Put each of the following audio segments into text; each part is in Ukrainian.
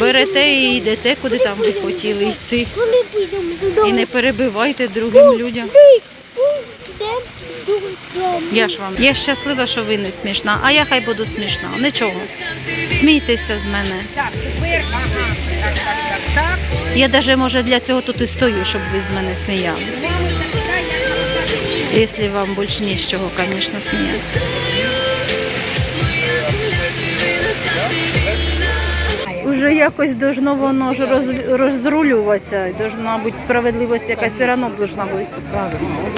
берете і йдете, куди там ви хотіли йти. І не перебивайте другим людям. Я ж вам. Я щаслива, що ви не смішна, а я хай буду смішна. Нічого. Смійтеся з мене. Я навіть може для цього тут і стою, щоб ви з мене як Якщо вам більше ні з чого, звісно, сміятися. Уже якось должно воно ж роз, розрулюватися. і Должна бути справедливість якась все одно должна бути.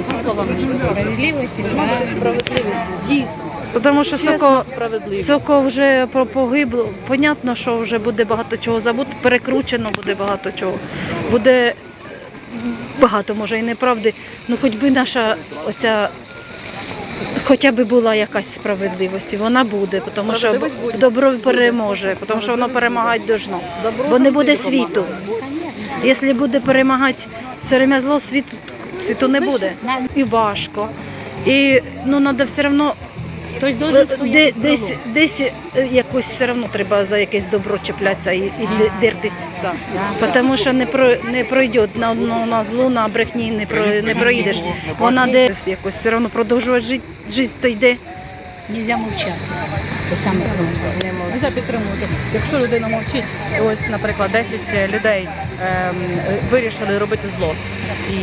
Ці слова мені справедливості, немає справедливості. Дійсно. Тому що Чесна соко, справедливість. соко вже про- погибло. Понятно, що вже буде багато чого забуто, перекручено буде багато чого. Буде багато, може, і неправди. Ну хоч би наша оця. Хоча б була якась справедливість, і вона буде, тому що добро переможе, тому що воно перемагати должно. Бо не буде світу. Якщо буде перемагати все зло, світу, світу не буде. І важко. І ну, треба все одно Хтось де, десь, десь якось все одно треба за якесь добро чіплятися і, і дертись. Тому що не про не пройде на одну на зло, на брехні не про не проїдеш. Вона де якось все одно продовжувати жити, життя то йде. Нельзя мовчати. Це саме головне. Нельзя підтримувати. Якщо людина мовчить, ось, наприклад, 10 людей ем, вирішили робити зло, і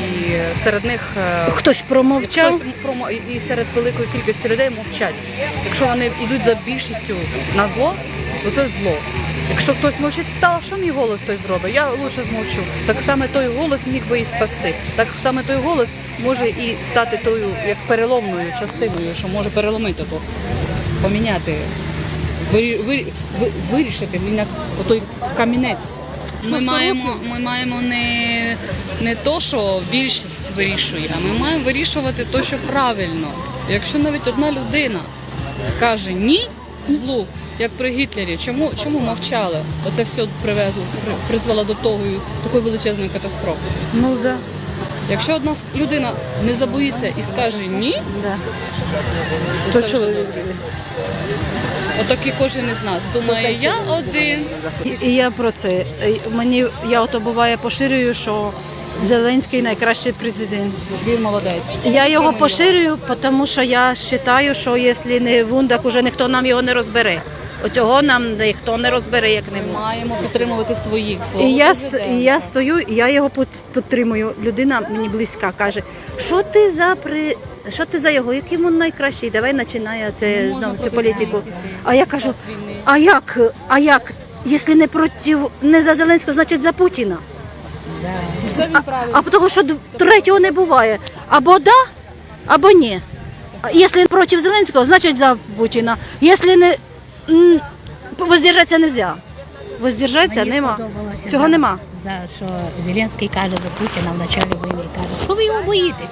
серед них е, Хтось промовчав. хтось промо і серед великої кількості людей мовчать. Якщо вони йдуть за більшістю на зло, то це зло. Якщо хтось мовчить, та що мій голос той зробить? Я лучше змовчу. Так саме той голос міг би і спасти. Так саме той голос може і стати тою як переломною частиною, що може переломити то, поміняти, вирі- вирі- ви- вирішити міня- отой камінець. Ми маємо, ми маємо не, не то, що більшість вирішує, а ми маємо вирішувати те, що правильно. Якщо навіть одна людина скаже ні злу, як при Гітлері, чому, чому мовчали? Оце все привезло, призвело до того такої величезної катастрофи. Ну да, Якщо одна людина не забоїться і скаже ні, да. то це вже добре. Отак і кожен із нас думає, я один. І, і я про це. Мені я ото буває поширюю, що Зеленський найкращий президент. Він молодець. Я його поширюю, тому що я вважаю, що якщо не вундак, уже ніхто нам його не розбере. Оцього нам ніхто не розбере, як не Ми маємо підтримувати своїх свого І я, і я стою, і я його підтримую. Людина мені близька каже, що ти за при. Що ти за його? Який він найкращий? Давай починає це знову цю політику. А я кажу, а як? А як? Якщо не проти не за Зеленського, значить за Путіна. А, а тому що третього не буває. Або да, або ні. Якщо проти Зеленського, значить за Путіна. Якщо не воздержатися не можна. Воздержатися Мені нема. сподобалося Цього за- нема. За що Зеленський каже до Путіна в началі війни, каже, що ви його боїтеся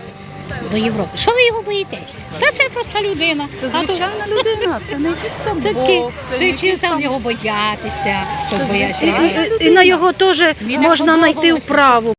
до Європи? Що ви його боїтесь? Та це просто людина. Це А звичайна людина, це не якийсь там Такі, Бог, це не чи, чи там його боятися, хто бояться. І, і, і на його теж можна знайти подобалося. вправу.